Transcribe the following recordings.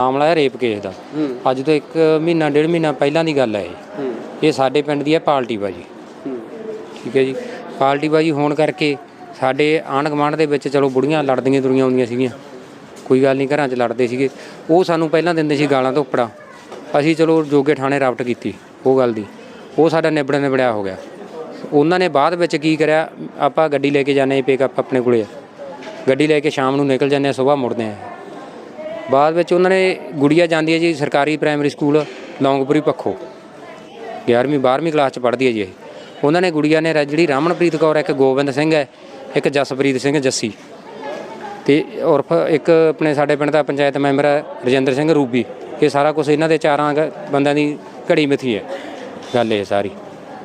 ਮਾਮਲਾ ਹੈ rape case ਦਾ। ਅੱਜ ਤੋਂ ਇੱਕ ਮਹੀਨਾ ਡੇਢ ਮਹੀਨਾ ਪਹਿਲਾਂ ਦੀ ਗੱਲ ਹੈ ਇਹ। ਸਾਡੇ ਪਿੰਡ ਦੀ ਹੈ ਪਾਲਟੀ ਬਾਜੀ। ਠੀਕ ਹੈ ਜੀ। ਪਾਲਟੀ ਬਾਜੀ ਹੋਣ ਕਰਕੇ ਸਾਡੇ ਆਂਢ ਗੁਆਂਢ ਦੇ ਵਿੱਚ ਚਲੋ ਬੁੜੀਆਂ ਲੜਦੀਆਂ ਦੁਰੀਆਂ ਆਉਂਦੀਆਂ ਸੀਗੀਆਂ। ਕੋਈ ਗੱਲ ਨਹੀਂ ਘਰਾਂ 'ਚ ਲੜਦੇ ਸੀਗੇ। ਉਹ ਸਾਨੂੰ ਪਹਿਲਾਂ ਦਿੰਦੇ ਸੀ ਗਾਲਾਂ ਧੋਪੜਾ। ਅਸੀਂ ਚਲੋ ਜੋਗੇ ਥਾਣੇ ਰਾਪਟ ਕੀਤੀ ਉਹ ਗੱਲ ਦੀ। ਉਹ ਸਾਡਾ ਨਿਬੜਿਆ ਨਿਬੜਿਆ ਹੋ ਗਿਆ। ਉਹਨਾਂ ਨੇ ਬਾਅਦ ਵਿੱਚ ਕੀ ਕਰਿਆ ਆਪਾਂ ਗੱਡੀ ਲੈ ਕੇ ਜਾਂਦੇ ਪਿਕਅਪ ਆਪਣੇ ਕੋਲੇ। ਗੱਡੀ ਲੈ ਕੇ ਸ਼ਾਮ ਨੂੰ ਨਿਕਲ ਜਾਂਦੇ ਆ ਸਵੇਰ ਮੁੜਦੇ ਆ ਬਾਅਦ ਵਿੱਚ ਉਹਨਾਂ ਨੇ ਗੁੜੀਆ ਜਾਂਦੀ ਹੈ ਜੀ ਸਰਕਾਰੀ ਪ੍ਰਾਇਮਰੀ ਸਕੂਲ ਲੌਂਗਪੁਰੀ ਪੱਖੋ। 11ਵੀਂ 12ਵੀਂ ਕਲਾਸ ਚ ਪੜ੍ਹਦੀ ਹੈ ਜੀ ਇਹ। ਉਹਨਾਂ ਨੇ ਗੁੜੀਆ ਨੇ ਰ- ਜਿਹੜੀ ਰਾਮਨਪ੍ਰੀਤ ਕੌਰ ਹੈ, ਇੱਕ ਗੋਬਿੰਦ ਸਿੰਘ ਹੈ ਇੱਕ ਜਸਪ੍ਰੀਤ ਸਿੰਘ ਜੱਸੀ। ਤੇ ਉਰਫ ਇੱਕ ਆਪਣੇ ਸਾਡੇ ਪਿੰਡ ਦਾ ਪੰਚਾਇਤ ਮੈਂਬਰ ਹੈ ਰਜਿੰਦਰ ਸਿੰਘ ਰੂਬੀ। ਇਹ ਸਾਰਾ ਕੁਝ ਇਹਨਾਂ ਦੇ ਚਾਰਾਂ ਗ- ਬੰਦਿਆਂ ਦੀ ਘੜੀ ਮਿਥੀ ਹੈ। ਗੱਲ ਇਹ ਸਾਰੀ।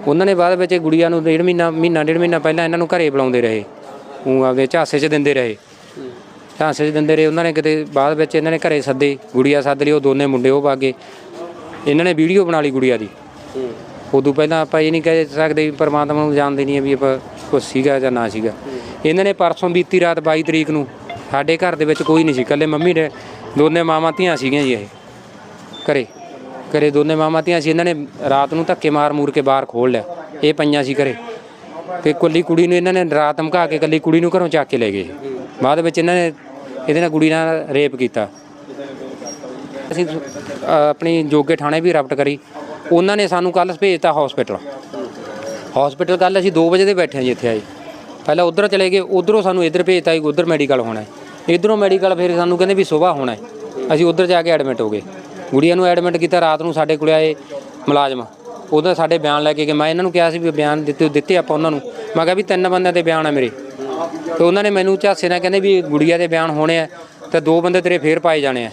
ਉਹਨਾਂ ਨੇ ਬਾਅਦ ਵਿੱਚ ਇਹ ਗੁੜੀਆ ਨੂੰ ਡੇਢ ਮਹੀਨਾ ਮਹੀਨਾ ਡੇਢ ਮਹੀਨਾ ਪਹਿਲਾਂ ਇਹਨਾਂ ਨੂੰ ਘਰੇ ਬੁਲਾਉਂਦੇ ਰਹੇ। ਉਹ ਆਪਦੇ ਝਾਸੇ 'ਚ ਦਿੰਦੇ ਰਹੇ। 'ਚ ਦਿੰਦੇ ਰਹੇ। ਉਹਨਾਂ ਨੇ ਕਿਤੇ ਬਾਅਦ ਵਿੱਚ ਇਹਨਾਂ ਨੇ ਘਰੇ ਸੱਦੇ ਗੁੜੀਆ ਸੱਦ ਲਈ ਉਹ ਦੋਨੇ ਮੁੰਡੇ ਉਹ ਬਾਗੇ ਇਹਨਾਂ ਨੇ ਵੀਡੀਓ ਬਣਾ ਲਈ ਗੁੜੀਆ ਦੀ। ਉਦੋਂ ਪਹਿਲਾਂ ਆਪਾਂ ਇਹ ਨਹੀਂ ਕਹਿ ਸਕਦੇ ਵੀ ਪਰਮਾਤਮਾ ਨੂੰ ਜਾਣਦੇ ਨਹੀਂ ਆ ਵੀ ਆਪਾਂ ਕੁਛ ਸੀਗਾ ਜਾਂ ਨਾ ਸੀਗਾ। ਇਹਨਾਂ ਨੇ ਪਰਸੋਂ ਬੀਤੀ ਰਾਤ 22 ਤਰੀਕ ਨੂੰ ਸਾਡੇ ਘਰ ਦੇ ਵਿੱਚ ਕੋਈ ਨਹੀਂ ਸੀ। ਇਕੱਲੇ ਮੰਮੀ ਦੇ ਦੋਨੇ ਮਾਵਾਂ ਧੀਆਂ ਸੀਗੀਆਂ ਜੀ ਇਹ। ਘਰੇ ਘਰੇ ਦੋਨੇ ਮਾਵਾਂ ਧੀਆਂ ਸੀ। ਇਹਨਾਂ ਨੇ ਰਾਤ ਨੂੰ ਧੱਕੇ ਮਾਰ ਮੂਰ ਕੇ ਬਾਹਰ ਖੋਲ ਲਿਆ। ਇਹ ਪਈਆਂ ਸੀ ਘਰੇ। ਤੇ ਕੱਲੀ ਕੁੜੀ ਨੂੰ ਇਹਨਾਂ ਨੇ ਰਾਤ ਧਮਕਾ ਕੇ ਕੱਲੀ ਕੁੜੀ ਨੂੰ ਘਰੋਂ ਚੱਕ ਕੇ ਲੈ ਗਏ। ਬਾਅਦ ਵਿੱਚ ਇਹਨਾਂ ਨੇ ਇਹਦੇ ਨਾਲ ਕੁੜੀ ਨਾਲ ਰੇਪ ਕੀਤਾ। ਅਸੀਂ ਆਪਣੀ ਜੋਗੇ ਥਾਣੇ ਵੀ ਰਪਟ ਕਰੀ। ਉਹਨਾਂ ਨੇ ਸਾਨੂੰ ਕੱਲ ਭੇਜਤਾ ਹਸਪੀਟਲ ਹਸਪੀਟਲ ਕੱਲ ਅਸੀਂ 2 ਵਜੇ ਦੇ ਬੈਠੇ ਹਾਂ ਜੀ ਇੱਥੇ ਆਏ। ਪਹਿਲਾਂ ਉਧਰ ਚਲੇ ਗਏ, ਉਧਰੋਂ ਸਾਨੂੰ ਇੱਧਰ ਭੇਜਤਾ ਜੀ, ਉਧਰ ਮੈਡੀਕਲ ਹੋਣਾ ਹੈ। ਇਧਰੋਂ ਮੈਡੀਕਲ ਫਿਰ ਸਾਨੂੰ ਕਹਿੰਦੇ ਵੀ ਸਵੇਰ ਹੋਣਾ ਅਸੀਂ ਉਧਰ ਜਾ ਕੇ ਐਡਮਿਟ ਹੋ ਗਏ। ਗੁੜੀਆਂ ਨੂੰ ਐਡਮਿਟ ਕੀਤਾ, ਰਾਤ ਨੂੰ ਸਾਡੇ ਕੋਲ ਆਏ ਮੁਲਾਜ਼ਮ। ਉਹਦਾ ਸਾਡੇ ਬਿਆਨ ਲੈ ਕੇ ਗਏ। ਮੈਂ ਇਹਨਾਂ ਨੂੰ ਕਿਹਾ ਸੀ ਵੀ ਬਿਆਨ ਦਿੱਤੇ ਦਿੱਤੇ ਆਪਾਂ ਉਹਨਾਂ ਨੂੰ। ਮੈਂ ਕਿਹਾ ਵੀ ਤਿੰਨ ਬੰਦਿਆਂ ਦੇ ਬਿਆਨ ਆ ਮੇਰੇ। ਤੇ ਉਹਨਾਂ ਨੇ ਮੈਨੂੰ ਝਾਸੇ ਨਾਲ ਕਹਿੰਦੇ ਵੀ ਗੁੜੀਆ ਦੇ ਬਿਆਨ ਹੋਣੇ ਆ ਤੇ ਦੋ ਬੰਦੇ ਤੇਰੇ ਫੇਰ ਪਾਏ ਜਾਣੇ ਆ।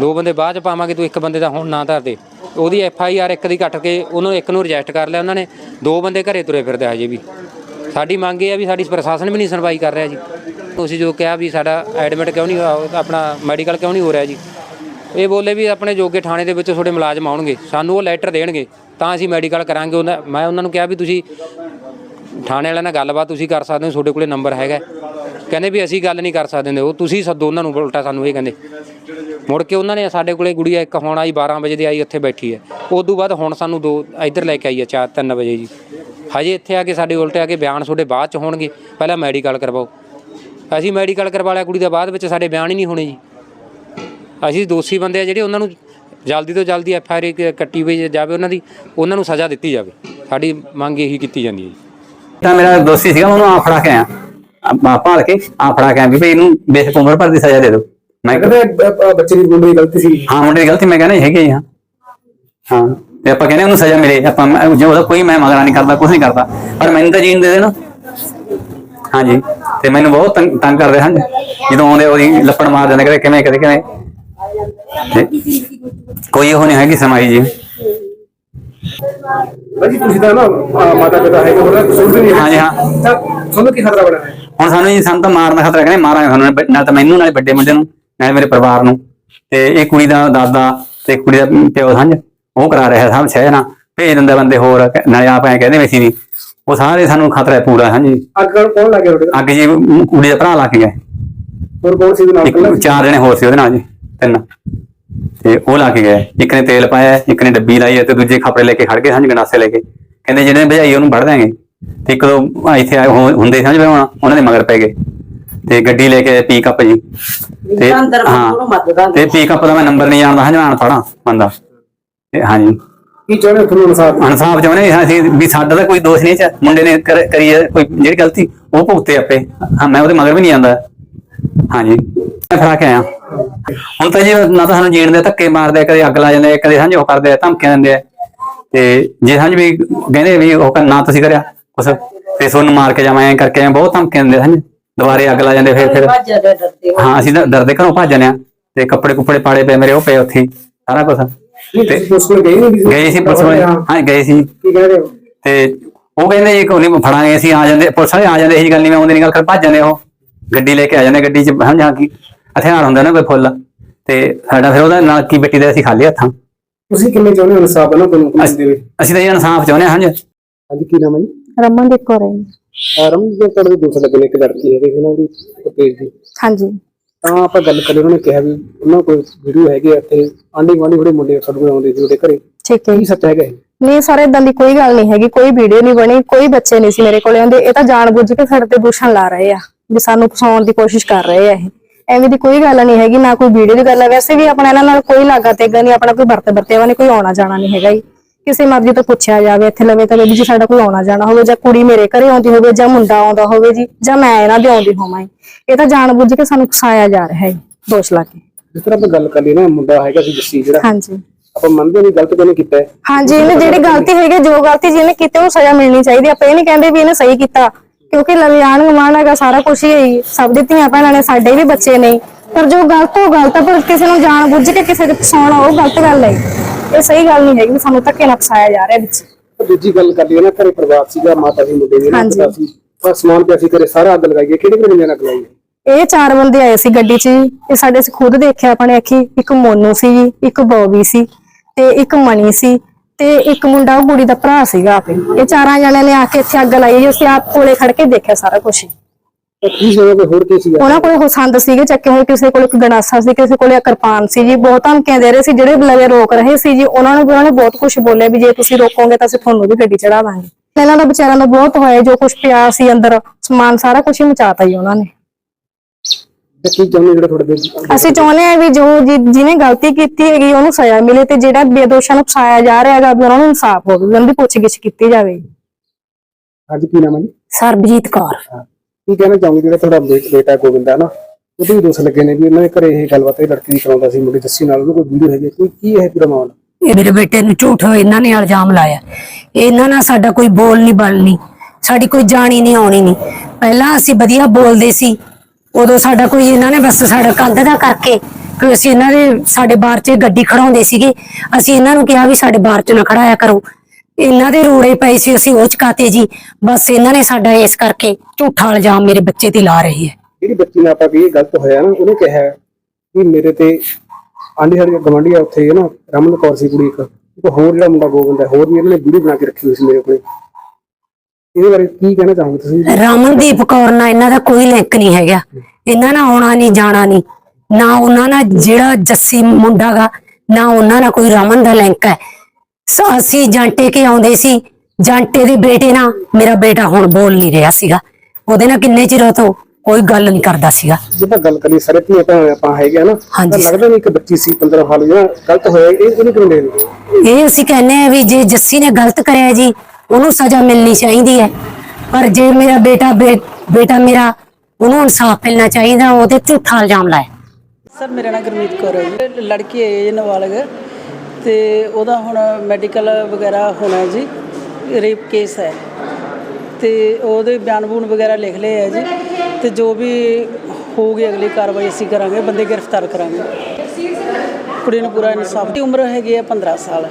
ਦੋ ਬੰਦੇ ਬਾਅਦ ਚ ਪਾਵਾਂਗੇ, ਤੂੰ ਇੱਕ ਬੰਦੇ ਦਾ ਹੁਣ ਨਾ ਧਰ ਦੇ। ਉਹਦੀ ਐਫ ਆਈ ਆਰ ਇੱਕ ਦੀ ਕੱਟ ਕੇ ਉਹਨੂੰ ਇੱਕ ਨੂੰ ਰਿਜੈਕਟ ਕਰ ਲਿਆ ਉਹਨਾਂ ਨੇ। ਦੋ ਬੰਦੇ ਘਰੇ ਤੁਰੇ ਫਿਰਦੇ ਹਜੇ ਵੀ। ਸਾਡੀ ਮੰਗ ਇਹ ਆ ਵੀ ਸਾਡੀ ਪ੍ਰਸ਼ਾਸਨ ਵੀ ਨਹੀਂ ਸੁਣਵਾਈ ਕਰ ਰਿਹਾ ਜੀ। ਤੁਸੀਂ ਜੋ ਕਿਹਾ ਵੀ ਸਾਡਾ ਐਡਮਿਟ ਕਿਉਂ ਨਹੀਂ ਆਪਣਾ ਮੈਡੀਕਲ ਕਿਉਂ ਨਹੀਂ ਹੋ ਰਿਹਾ ਜੀ? ਇਹ ਬੋਲੇ ਵੀ ਆਪਣੇ ਜੋਗੇ ਥਾਣੇ ਦੇ ਵਿੱਚ ਤੁਹਾਡੇ ਮੁਲਾਜ਼ਮ ਆਉਣਗੇ, ਸਾਨੂੰ ਉਹ ਲੈਟਰ ਦੇਣਗੇ, ਤਾਂ ਅਸੀਂ ਮੈਡੀਕਲ ਕਰਾਂਗੇ। ਉਹਨਾਂ ਮੈਂ ਉਹਨਾਂ ਨੂੰ ਕਿਹਾ ਵੀ ਤੁਸੀਂ ਥਾਣੇ ਵਾਲਿਆਂ ਨਾਲ ਗੱਲਬਾਤ ਤੁਸੀਂ ਕਰ ਸਕਦੇ ਹੋ, ਤੁਹਾਡੇ ਕੋਲੇ ਨੰਬਰ ਹੈਗਾ। ਕਹਿੰਦੇ ਵੀ ਅਸੀਂ ਗੱਲ ਨਹੀਂ ਕਰ ਸਕਦੇ ਹੁੰਦੇ। ਉਹ ਤੁਸੀਂ ਸੱਦੋ, ਉਹਨਾਂ ਨੂੰ ਉਲਟਾ ਸਾਨੂੰ ਇਹ ਕਹਿੰਦੇ। ਮੁੜ ਕੇ ਉਹਨਾਂ ਨੇ ਸਾਡੇ ਕੋਲੇ ਗੁੜੀਆ ਇੱਕ ਹੁਣ ਆਈ 12 ਵਜੇ ਦੀ ਆਈ, ਉੱਥੇ ਬੈਠੀ ਹੈ। ਉਸ ਤੋਂ ਬਾਅਦ ਹੁਣ ਸਾਨੂੰ ਦੋ, ਇੱਧਰ ਲੈ ਕੇ ਆਈ ਹੈ 4 3 ਵਜੇ ਜੀ। ਹਜੇ ਇੱਥੇ ਆ ਕੇ ਸਾਡੇ ਉਲਟੇ ਆ ਕੇ ਬਿਆਨ ਤੁਹਾਡੇ ਬਾਅਦ ਚ ਹੋਣਗੇ। ਪਹਿਲਾਂ ਮੈਡੀਕਲ ਕਰਵਾਓ। ਅਸੀਂ ਮੈਡੀਕਲ ਕਰਵਾ ਲਿਆ ਕੁੜੀ ਦਾ ਬਾਅਦ ਵਿੱਚ, ਸਾਡੇ ਬਿਆਨ ਹੀ ਨਹੀਂ ਹੋਣੇ ਜੀ। ਅਸੀਂ ਦੋਸ਼ੀ ਬੰਦੇ ਆ ਜਿਹੜੇ ਉਹਨਾਂ ਨੂੰ ਜਲਦੀ ਤੋਂ ਜਲਦੀ ਐਫ ਆਈ ਆਰ ਕੱਟੀ ਹੋਈ ਜਾਵੇ ਉਹਨਾਂ ਦੀ, ਉਹਨਾਂ ਨੂੰ ਸਜ਼ਾ ਦਿੱਤੀ ਜਾਵੇ। ਸਾਡੀ ਮੰਗ ਇਹੀ ਕੀਤੀ ਜਾਂਦੀ ਹੈ ਜੀ। ਤਾਂ ਮੇਰਾ ਦੋਸਤੀ ਸੀਗਾ ਉਹਨੂੰ ਆ ਫੜਾ ਕੇ ਆਇਆ। ਆ ਭਾਲ ਕੇ ਆ ਫੜਾ ਕੇ ਆਇਆ ਵੀ ਭਈ ਇਹਨੂੰ ਬੇਸ਼ੱਕ ਉਮਰ ਭਰ ਦੀ ਸਜ਼ਾ ਦੇ ਦਿਓ। ਮੈਂ ਕਿਹਾ, ਕਹਿੰਦੇ ਬੱਚੇ ਦੀ ਮੁੰਡੇ ਦੀ ਗਲਤੀ ਸੀ। ਹਾਂ ਮੁੰਡੇ ਦੀ ਗਲਤੀ ਮੈਂ ਕਹਿੰਦਾ ਹੈਗੀ ਹੀ ਹਾਂ ਹਾਂ ਤੇ ਆਪਾਂ ਕਹਿੰਦੇ ਉਹਨੂੰ ਸਜ਼ਾ ਮਿਲੇ। ਆਪਾਂ ਮੈਂ- ਜੇ ਉਹਦਾ ਕੋਈ ਮੈਂ ਮਗਰਾ ਨਹੀਂ ਕਰਦਾ ਕੁਝ ਨਹੀਂ ਕਰਦਾ। ਪਰ ਮੈਨੂੰ ਤਾਂ ਜੀਣ ਦੇ ਦੇਣਾ। ਹਾਂਜੀ ਤੇ ਮੈਨੂੰ ਬਹੁਤ ਤੰਗ ਤੰਗ ਕਰਦੇ ਹਨ। ਜਦੋਂ ਆਉਂਦੇ ਉਹਦੀ ਲੱਪੜ ਮਾਰ ਦਿੰਦੇ ਕਦੇ ਕਿਵੇਂ ਕਦੇ ਕਿਵੇਂ। ਤੇ ਕੋਈ ਉਹ ਨਹੀਂ ਹੈਗੀ ਸਮਾਈ ਜੀ। ਭਾਜੀ ਤੁਸੀਂ ਤਾਂ ਨਾ ਅ, ਮਾਤਾ ਪਿਤਾ ਹੈਗੇ ਉਹਨਾਂ ਨੂੰ ਸੁਣਦੇ ਨਹੀਂ ਹਾਂਜੀ ਹਾਂ। ਤਾਂ ਤੁਹਾਨੂੰ ਕੀ ਖਤਰਾ ਬਣਾ ਹੈ ਹੁਣ ਸਾਨੂੰ ਜੀ ਸਾਨੂੰ ਤਾਂ ਮਾਰਨ ਦਾ ਖਤਰਾ ਕਹਿੰਦੇ ਮਾਰਾਂਗੇ ਸਾਨੂੰ ਬ- ਨਾਲ ਤਾਂ ਮੈਨੂੰ ਨਾਲੇ ਵੱਡੇ ਮੁੰਡੇ ਨੂੰ ਨਾਲੇ ਮੇਰੇ ਪਰਿਵਾਰ ਨੂੰ। ਤੇ ਇਹ ਕੁੜੀ ਦਾ ਦਾਦਾ ਤੇ ਕੁੜੀ ਦਾ ਪਿਓ ਸਮਝ ਉਹ ਕਰਾ ਰਿਹਾ ਭੇਜ ਦਿੰਦਾ ਬੰਦੇ ਹੋਰ ਕ- ਨਾਲੇ ਆਪ ਐ ਕਹਿੰਦੇ ਵੀ ਅਸੀਂ ਨਹੀਂ। ਉਹ ਸਾਰੇ ਸਾਨੂੰ ਖਤਰਾ ਹੈ ਪੂਰਾ ਹਾਂਜੀ। ਅੱਗ ਨਾਲ ਕੌਣ ਲੱਗੇ ਤੁਹਾਡੇ ਅੱਗੇ ਜੀ ਕੁੜੀ ਦਾ ਭਰਾ ਲੱਗ ਗਿਆ। ਹੋਰ ਕੌਣ ਸੀ ਉਹਦੇ ਨਾਲ? ਇਕੱਲਾ ਇੱਕ ਸੀ? ਚਾਰ ਜਣੇ ਹੋਰ ਸੀ ਉਹਦੇ ਨਾਲ ਜੀ ਤਿੰਨ। ਤੇ ਉਹ ਲੱਗ ਗਏ। ਇੱਕ ਨੇ ਤੇਲ ਪਾਇਆ ਇੱਕ ਨੇ ਡੱਬੀ ਲਾਈ ਹੈ ਤੇ ਦੂਜੇ ਖਾਪੜੇ ਲੈ ਕੇ ਖੜ ਗਏ ਸਮਝ ਗੰਡਾਸੇ ਲੈ ਕੇ। ਕਹਿੰਦੇ ਜਿਹੜੇ ਨੇ ਭਜਾਈ ਉਹਨੂੰ ਵੜ ਦਿਆਂਗੇ। ਤੇ ਇੱਕ ਦੋ ਇੱਥੇ ਆਏ ਹੋ- ਹੁੰਦੇ ਸਮਝ ਹੁਣ ਉਹਨਾਂ ਦੇ ਮਗਰ ਪੈ ਗਏ। ਤੇ ਗੱਡੀ ਲੈ ਕੇ ਪੀਕਅਪ ਜੀ। ਤੇ ਅੰਦਰ ਉਹਨੂੰ ਮੱਦਦਾ ਹਾਂ ਤੇ ਪੀਕਅਪ ਦਾ ਮੈਂ ਨੰਬਰ ਨਹੀਂ ਜਾਣਦਾ ਹਾਂ ਜਾਣ ਪੜਾ ਬੰਦਾ। ਤੇ ਹਾਂਜੀ। ਕੀ ਚਾਹੁੰਦੇ ਹੋ ਤੁਹਾਨੂੰ ਇਨਸਾਫ ਅਨਸਾਫ ਚਾਹੁੰਦੇ ਹਾਂ ਅਸੀਂ ਵੀ ਸਾਡਾ ਤਾਂ ਕੋਈ ਦੋਸ਼ ਨਹੀਂ ਚ ਮੁੰਡੇ ਨੇ ਕਰ- ਹੈ ਕੋਈ ਜਿਹੜੀ ਗਲਤੀ ਉਹ ਭੁਗਤੇ ਆਪੇ। ਹਾਂ ਮੈਂ ਉਹਦੇ ਮਗਰ ਵੀ ਨਹੀਂ ਆਂਦਾ ਹਾਂਜੀ। ਮੈਂ ਫੜਾ ਕੇ ਆਇਆ। ਹੁਣ ਤਾਂ ਜੀ ਨਾ ਤਾਂ ਸਾਨੂੰ ਜੀਣ ਦੇ ਧੱਕੇ ਮਾਰਦੇ ਆ, ਕਦੇ ਅੱਗ ਲਾ ਜਾਂਦੇ ਆ, ਕਦੇ ਸਾਂਝ ਉਹ ਕਰਦੇ ਆ ਧਮਕੀਆਂ ਦਿੰਦੇ ਆ। ਤੇ ਜੇ ਸਾਂਝ ਵੀ ਕਹਿੰਦੇ ਵੀ ਉਹ ਕਰ- ਨਾ ਤੁਸੀਂ ਕਰਿਆ ਕੁਛ ਤੇ ਤੁਹਾਨੂੰ ਮਾਰ ਕੇ ਜਾਵਾਂ ਐਂ ਕਰਕੇ ਐਂ ਬਹੁਤ ਧਮਕੀਆਂ ਦਿੰਦੇ ਸਾਂਝ। ਦੁਬਾਰੇ ਅੱਗ ਲਾ ਜਾਂਦੇ ਫਿਰ ਫਿਰ ਭੱਜ ਜਾਂਦੇ ਡਰਦੇ ਹਾਂ ਅਸੀਂ ਤਾਂ ਡਰਦੇ ਘਰੋਂ ਭੱਜ ਜਾਂਦੇ ਆ। ਤੇ ਕੱਪੜੇ ਕੁੱਪੜੇ ਪਾੜੇ ਪਏ ਮੇਰੇ ਉਹ ਪਏ ਉੱਥੇ ਹੀ, ਸਾਰਾ ਕੁਝ ਕੋਲ ਗਏ ਨਹੀਂ ਗਏ ਸੀ ਪੁਲਿਸ ਵਾਲੇ ਹਾਂ। ਗਏ ਸੀ। ਕੀ ਕਹਿ ਰਹੇ ਹੋ? ਤੇ ਉਹ ਕਹਿੰਦੇ ਜੀ ਕੋਈ ਨਹੀਂ ਫੜਾਂਗੇ ਅਸੀਂ ਆ ਜਾਂਦੇ ਪੁਲਿਸ ਵਾਲੇ ਆ ਜਾਂਦੇ ਇਹੀ ਗੱਲ ਨਹੀਂ ਮੈਂ ਉਹਦੇ ਨਹੀਂ ਗੱਲ ਕਰ ਭੱਜ ਜਾਂਦੇ ਉਹ। ਗੱਡੀ ਲੈ ਕੇ ਆ ਜਾਂਦੇ ਗੱਡੀ 'ਚ ਸਮਝਾ ਕੀ ਹਥਿਆਰ ਹੁੰਦਾ ਨਾ ਕੋਈ ਫੁੱਲ। ਤੇ ਸਾਡਾ ਫਿਰ ਉਹਦਾ ਨਾਲ ਕੀ ਬੇਟੀ ਦੇ ਅਸੀਂ ਖਾਲੀ ਹੱਥਾਂ। ਤੁਸੀਂ ਕਿੰਨੇ ਚਾਹੁੰਦੇ ਹੋ ਇਨਸਾਫ ਨਾ ਤੁਹਾਨੂੰ ਪੁਲਿਸ ਦੇ ਵਿੱਚ ਅਸੀਂ ਤਾਂ ਇਹ ਇਨਸਾਫ ਚਾਹੁੰਦੇ ਹਾਂ ਹਾਂਜੀ। ਹਾਂਜੀ ਕੀ ਨਾਮ ਹੈ ਜੀ? ਰਮਨਦੀਪ ਕੌਰ ਹੈ। ਆਰਮ ਦੇ ਤੁਹਾਡੇ ਦੋਸਤ ਲੱਗੇ ਨੇ ਇੱਕ ਲੜਕੀ ਹੈ ਕਿ ਉਹਨਾਂ ਦੀ ਭਤੀਜ ਦੀ। ਹਾਂਜੀ। ਤਾਂ ਆਪਾਂ ਗੱਲ ਕਰੀ ਉਹਨਾਂ ਨੇ ਕਿਹਾ ਵੀ ਉਹਨਾਂ ਕੋਲ ਵੀਡੀਓ ਹੈਗੇ ਆ ਇੱਥੇ। ਆਂਢੀ ਗੁਆਂਢੀ ਬੜੇ ਮੁੰਡੇ ਸਾਡੇ ਕੋਲ ਆਉਂਦੇ ਸੀ ਉਹਦੇ ਘਰੇ। ਠੀਕ ਹੈ। ਕੀ ਸੱਚ ਹੈਗਾ ਇਹ? ਨਹੀਂ ਸਾਰੇ ਇਦਾਂ ਦੀ ਕੋਈ ਗੱਲ ਨਹੀਂ ਹੈਗੀ ਕੋਈ ਵੀਡੀਓ ਨਹੀਂ ਬਣੀ ਕੋਈ ਬੱਚੇ ਨਹੀਂ ਸੀ ਮੇਰੇ ਕੋਲੇ ਆਉਂਦੇ। ਇਹ ਤਾਂ ਜਾਣ ਬੁੱਝ ਕੇ ਸਾਡੇ ਤੇ ਦੂਸ਼ਣ ਲਾ ਰਹੇ ਆ। ਵੀ ਸਾਨੂੰ ਫਸਾਉਣ ਦੀ ਕੋਸ਼ਿਸ਼ ਕਰ ਰਹੇ ਆ ਇਹ। ਐਵੇਂ ਦੀ ਕੋਈ ਗੱਲ ਨਹੀਂ ਹੈਗੀ ਨਾ ਕੋਈ ਵੀਡੀਓ ਦੀ ਗੱਲ ਹੈ ਵੈਸੇ ਵੀ ਆਪਣਾ ਇਹਨਾਂ ਨਾਲ ਕੋਈ ਲਾਗਾ ਤੇਗਾ ਨਹੀਂ ਆਪਣਾ ਕੋਈ ਵਰਤ ਵਰਤੇਵਾ ਨਹੀਂ ਕੋਈ ਆਉਣਾ ਜਾਣਾ ਨਹੀਂ ਹੈਗਾ ਜੀ। ਕਿਸੇ ਮਰਜ਼ੀ ਤੋਂ ਪੁੱਛਿਆ ਜਾਵੇ ਇੱਥੇ ਲਵੇ ਤਾਂ ਵੀ ਜੀ ਸਾਡਾ ਕੋਈ ਆਉਣਾ ਜਾਣਾ ਹੋਵੇ ਜਾਂ ਕੁੜੀ ਮੇਰੇ ਘਰੇ ਆਉਂਦੀ ਹੋਵੇ ਜਾਂ ਮੁੰਡਾ ਆਉਂਦਾ ਹੋਵੇ ਜੀ ਜਾਂ ਮੈਂ ਇਹਨਾਂ ਦੇ ਆਉਂਦੀ ਹੋਵਾਂ। ਇਹ ਤਾਂ ਜਾਣ ਬੁੱਝ ਕੇ ਸਾਨੂੰ ਫਸਾਇਆ ਜਾ ਰਿਹਾ ਹੈ ਦੋਸ਼ ਲਾ ਕੇ। ਜਿਸ ਤਰ੍ਹਾਂ ਆਪਾਂ ਗੱਲ ਕਰ ਲਈ ਨਾ ਮੁੰਡਾ ਹੈਗਾ ਸੀ ਜੱਸੀ ਜਿਹੜਾ। ਹਾਂਜੀ। ਆਪਾਂ ਮੰਨਦੇ ਨਹੀਂ ਗਲਤ ਕਿਹਨੇ ਕੀਤਾ? ਹੈ ਹਾਂਜੀ ਇਹਨੇ ਜਿਹੜੀ ਗਲਤੀ ਹੈਗੀ ਜੋ ਗਲਤੀ ਜਿਹਨੇ ਕੀਤੀ ਉਹਨੂੰ ਸਜ਼ਾ ਮਿਲਣੀ ਚਾਹੀਦੀ। ਆਪਾਂ ਇਹ ਨਹੀਂ ਕਹਿੰਦੇ ਵੀ ਇਹਨੇ ਸਹੀ ਕੀਤਾ। ਕਿਉਂਕਿ ਲਵਿਆਣ ਗਮਾਨ ਹੈਗਾ ਸਾਰਾ ਕੁਝ ਹੀ ਹੈ। ਸਭ ਦੀ ਧੀਆਂ ਭੈਣਾਂ ਨੇ ਸਾਡੇ ਵੀ ਬੱਚੇ ਨੇ। ਪਰ ਜੋ ਗਲਤ ਉਹ ਗਲਤ ਹੈ ਪਰ ਕਿਸੇ ਨੂੰ ਜਾਣ ਬੁੱਝ ਕੇ ਕਿਸੇ ਦੇ ਫਸਾਉਣਾ ਉਹ ਗਲਤ ਗੱਲ ਹੈ। ਇਹ ਸਹੀ ਗੱਲ ਨਹੀਂ ਹੈਗੀ ਵੀ ਸਾਨੂੰ ਧੱਕੇ ਨਾਲ ਫਸਾਇਆ ਜਾ ਰਿਹਾ ਵਿੱਚ। ਤੇ ਦੂਜੀ ਗੱਲ ਕਰ ਲਈ ਨਾ ਘਰੇ ਪਰਿਵਾਰ ਸੀਗਾ ਮਾਤਾ ਸੀ ਮੁੰਡੇ ਦੇ ਨਾ ਹਾਂਜੀ। ਸੀ। ਪਰ ਸਮਾਨ ਪਿਆ ਸੀ ਘਰੇ ਸਾਰਾ ਅੱਗ ਲਗਾਈ ਹੈ ਕਿਹੜੇ ਕਿਹੜੇ ਬੰਦਿਆਂ ਨੇ ਅੱਗ ਹੈ? ਇਹ ਚਾਰ ਬੰਦੇ ਆਏ ਸੀ ਗੱਡੀ 'ਚ ਜੀ। ਇਹ ਸਾਡੇ ਅਸੀਂ ਖੁਦ ਦੇਖਿਆ ਆਪਣੇ ਅੱਖੀ। ਇੱਕ ਮੋਨੂ ਸੀ ਜੀ ਇੱਕ ਬੋਬੀ ਸੀ ਤੇ ਇੱਕ ਮਣੀ ਸੀ। ਤੇ ਇੱਕ ਮੁੰਡਾ ਉਹ ਕੁੜੀ ਦਾ ਭਰਾ ਸੀਗਾ ਆਪੇ। ਇਹ ਚਾਰਾਂ ਜਣਿਆਂ ਨੇ ਆ ਕੇ ਇੱਥੇ ਅੱਗ ਲਾਈ ਜੀ ਅਸੀਂ ਆਪ ਕੋਲੇ ਖੜ ਕੇ ਦੇਖਿਆ ਸਾਰਾ ਕੁਝ ਕੀ ਹੋਇਆ ਕੋਈ ਹੋਰ ਕੀ ਉਹਨਾਂ ਕੋਲੇ ਹੁਸੰਦ ਸੀਗੇ ਚੱਕੇ ਹੋਏ ਕਿਸੇ ਕੋਲੇ ਇੱਕ ਗਣਾਸਾ ਸੀ ਕਿਸੇ ਕੋਲੇ ਕਿਰਪਾਨ ਸੀ ਜੀ। ਬਹੁਤ ਧਮਕੀਆਂ ਦੇ ਰਹੇ ਸੀ ਜਿਹੜੇ ਲਵੇ ਰੋਕ ਰਹੇ ਸੀ ਜੀ। ਉਹਨਾਂ ਨੂੰ ਉਹਨਾਂ ਨੇ ਬਹੁਤ ਕੁਝ ਬੋਲਿਆ ਵੀ ਜੇ ਤੁਸੀਂ ਰੋਕੋਗੇ ਤਾਂ ਅਸੀਂ ਤੁਹਾਨੂੰ ਵੀ ਗੱਡੀ ਚੜਾ ਦਾਂਗੇ। ਇਹਨਾਂ ਦਾ ਵਿਚਾਰਿਆਂ ਦਾ ਬਹੁਤ ਹੋਇਆ ਜੋ ਕੁਝ ਪਿਆ ਸੀ ਅੰਦਰ ਸਮਾਨ ਸਾਰਾ ਕੁਝ ਹੀ ਮਚਾਤਾ ਜੀ ਉਹਨਾਂ ਨੇ। ਤੇ ਕੀ ਚਾਹੁੰਦੇ ਜਿਹੜੇ ਤੁਹਾਡੇ ਦੇ ਅਸੀਂ ਚਾਹੁੰਦੇ ਹਾਂ ਵੀ ਜੋ ਜਿ- ਜਿਹਨੇ ਗਲਤੀ ਕੀਤੀ ਹੈਗੀ ਉਹਨੂੰ ਸਜ਼ਾ ਮਿਲੇ ਤੇ ਜਿਹੜਾ ਬੇਦੋਸ਼ਾਂ ਨੂੰ ਫਸਾਇਆ ਜਾ ਰਿਹਾ ਹੈਗਾ ਵੀ ਉਹਨਾਂ ਨੂੰ ਇਨਸਾਫ ਹੋਵੇ ਉਹਨਾਂ ਦੀ ਪੁੱਛਗਿੱਛ ਕੀਤੀ ਜਾਵੇ। ਅੱਜ ਕੀ ਨਾਮ ਹੈ ਜੀ? ਸਰਬਜੀਤ ਕੌਰ। ਕੀ ਕਹਿਣਾ ਚਾਹੋਗੇ ਜਿਹੜਾ ਤੁਹਾਡਾ ਬੇ- ਬੇਟਾ ਗੋਬਿੰਦ ਹੈ ਨਾ ਉਹਦੇ ਵੀ ਦੋਸ਼ ਲੱਗੇ ਨੇ ਵੀ ਉਹਨਾਂ ਦੇ ਘਰੇ ਇਹ ਗੱਲਬਾਤ ਇਹ ਲੜਕੀ ਦੀ ਕਰਾਉਂਦਾ ਸੀ ਮੁੰਡੇ ਜੱਸੀ ਨਾਲ ਉਹਨੂੰ ਕੋਈ ਵੀਡੀਓ ਹੈਗੀ ਹੈ? ਕੋਈ ਕੀ ਹੈ ਪੂਰਾ ਮਾਮਲਾ? ਇਹ ਮੇਰੇ ਬੇਟੇ ਨੂੰ ਝੂਠ ਇਹਨਾਂ ਨੇ ਇਲਜ਼ਾਮ ਲਾਇਆ। ਇਹਨਾਂ ਨਾਲ ਸਾਡਾ ਕੋਈ ਬੋਲ ਨਹੀਂ ਬਲਣੀ ਸਾਡੀ ਕੋਈ ਜਾਣੀ ਨਹੀਂ ਆਉਣੀ ਨਹੀਂ ਪਹਿਲਾਂ ਅਸੀਂ ਵਧੀਆ ਬੋਲਦੇ ਸੀ ਉਦੋਂ ਸਾਡਾ ਕੋਈ ਇਹਨਾਂ ਨੇ ਬਸ ਸਾਡਾ ਕੰਧ ਦਾ ਕਰਕੇ ਕਿ ਅਸੀਂ ਇਹਨਾਂ ਦੇ ਸਾਡੇ ਬਾਹਰ 'ਚ ਗੱਡੀ ਖੜਾਉਂਦੇ ਸੀਗੇ, ਅਸੀਂ ਇਹਨਾਂ ਨੂੰ ਕਿਹਾ ਵੀ ਸਾਡੇ ਬਾਹਰ 'ਚ ਨਾ ਖੜਾਇਆ ਕਰੋ। ਇਹਨਾਂ ਦੇ ਰੋੜੇ ਪਏ ਸੀ, ਅਸੀਂ ਉਹ ਚਕਾਤੇ ਜੀ। ਬਸ ਇਹਨਾਂ ਨੇ ਸਾਡਾ ਇਸ ਕਰਕੇ ਝੂਠਾ ਇਲਜ਼ਾਮ ਮੇਰੇ ਬੱਚੇ ਤੇ ਲਾ ਰਹੀ ਹੈ। ਜਿਹੜੀ ਬੱਚੀ ਨਾਲ ਆਪਾਂ ਵੀ ਇਹ ਗਲਤ ਹੋਇਆ ਨਾ, ਉਹਨੇ ਕਿਹਾ ਕਿ ਮੇਰੇ ਤੇ ਆਂਢੀ ਸਾਡੀ ਗਵਾਂਢੀ ਆ ਉੱਥੇ ਨਾ ਰਮਨ ਕੌਰ ਸੀ ਕੁੜੀ ਇੱਕ। ਇੱਕ ਹੋਰ ਜਿਹੜਾ ਮੁੰਡਾ ਗੋਬਿੰਦ ਹੈ, ਹੋਰ ਵੀ ਇਹਨਾਂ ਨੇ ਵੀਡੀਓ ਬਣਾ ਕੇ ਰੱਖੀ ਹੋਈ ਸੀ ਮੇਰੇ ਕੋਲੇ। ਇਹਦੇ ਬਾਰੇ ਕੀ ਕਹਿਣਾ ਚਾਹੋਗੇ ਤੁਸੀਂ? ਰਮਨਦੀਪ ਕੌਰ ਨਾਲ ਇਹਨਾਂ ਦਾ ਕੋਈ ਲਿੰਕ ਨਹੀਂ ਹੈਗਾ। ਇਹਨਾਂ ਨਾਲ ਆਉਣਾ ਨਹੀਂ ਜਾਣਾ ਨਹੀਂ। ਨਾ ਉਹਨਾਂ ਨਾਲ ਜਿਹੜਾ ਜੱਸੀ ਮੁੰਡਾ ਗਾ ਨਾ ਉਹਨਾਂ ਨਾਲ ਕੋਈ ਰਮਨ ਦਾ ਲਿੰਕ ਹੈ। ਸ- ਅਸੀਂ ਜਾਂਟੇ ਕੇ ਆਉਂਦੇ ਸੀ। ਜਾਂਟੇ ਦੇ ਬੇਟੇ ਨਾਲ ਮੇਰਾ ਬੇਟਾ ਹੁਣ ਬੋਲ ਨਹੀਂ ਰਿਹਾ ਸੀਗਾ। ਉਹਦੇ ਨਾਲ ਕਿੰਨੇ ਚਿਰ ਤੋਂ ਕੋਈ ਗੱਲ ਨਹੀਂ ਕਰਦਾ ਸੀਗਾ। ਜੇ ਆਪਾਂ ਗੱਲ ਕਰੀਏ ਸਾਰੇ ਧੀਆਂ ਭੈਣਾਂ ਆਪਾਂ ਹੈਗੇ ਨਾ ਹਾਂਜੀ। ਤਾਂ ਲੱਗਦਾ ਨਹੀਂ ਇੱਕ ਬੱਚੀ ਸੀ 15 ਸਾਲ ਦੀ ਨਾ ਗਲਤ ਹੋਇਆ ਇਹ ਇਹਨੂੰ ਦਿੰਦੇ ਇਹ ਅਸੀਂ ਕਹਿੰਦੇ ਆ ਵੀ ਜੇ ਜੱਸੀ ਨੇ ਗਲਤ ਕਰਿਆ ਜੀ ਉਹਨੂੰ ਸਜ਼ਾ ਮਿਲਣੀ ਚਾਹੀਦੀ ਹੈ। ਪਰ ਜੇ ਮੇਰਾ ਬੇਟਾ ਬੇਟਾ ਮੇਰਾ ਉਹਨੂੰ ਇਨਸਾਫ ਮਿਲਣਾ ਚਾਹੀਦਾ ਉਹਦੇ ਝੂਠਾ ਇਲਜ਼ਾਮ ਲਾਇਆ। ਸਰ, ਮੇਰਾ ਨਾਮ ਗੁਰਮੀਤ ਕੌਰ ਹੈ ਲੜਕੀ ਹੈ ਜੀ ਤੇ ਉਹਦਾ ਹੁਣ ਮੈਡੀਕਲ ਵਗੈਰਾ ਹੋਣਾ ਜੀ। ਰੇਪ ਕੇਸ ਹੈ। ਤੇ ਉਹਦੇ ਬਿਆਨ ਬੂਨ ਵਗੈਰਾ ਲਿਖ ਲਏ ਹੈ ਜੀ। ਤੇ ਜੋ ਵੀ ਹੋਊਗੀ, ਅਗਲੀ ਕਾਰਵਾਈ ਅਸੀਂ ਕਰਾਂਗੇ। ਬੰਦੇ ਗ੍ਰਿਫਤਾਰ ਕਰਾਂਗੇ। ਕੁੜੀ ਨੂੰ ਪੂਰਾ ਇਨਸਾਫ ਦੀ ਉਮਰ ਹੈਗੀ ਹੈ 15 ਸਾਲ।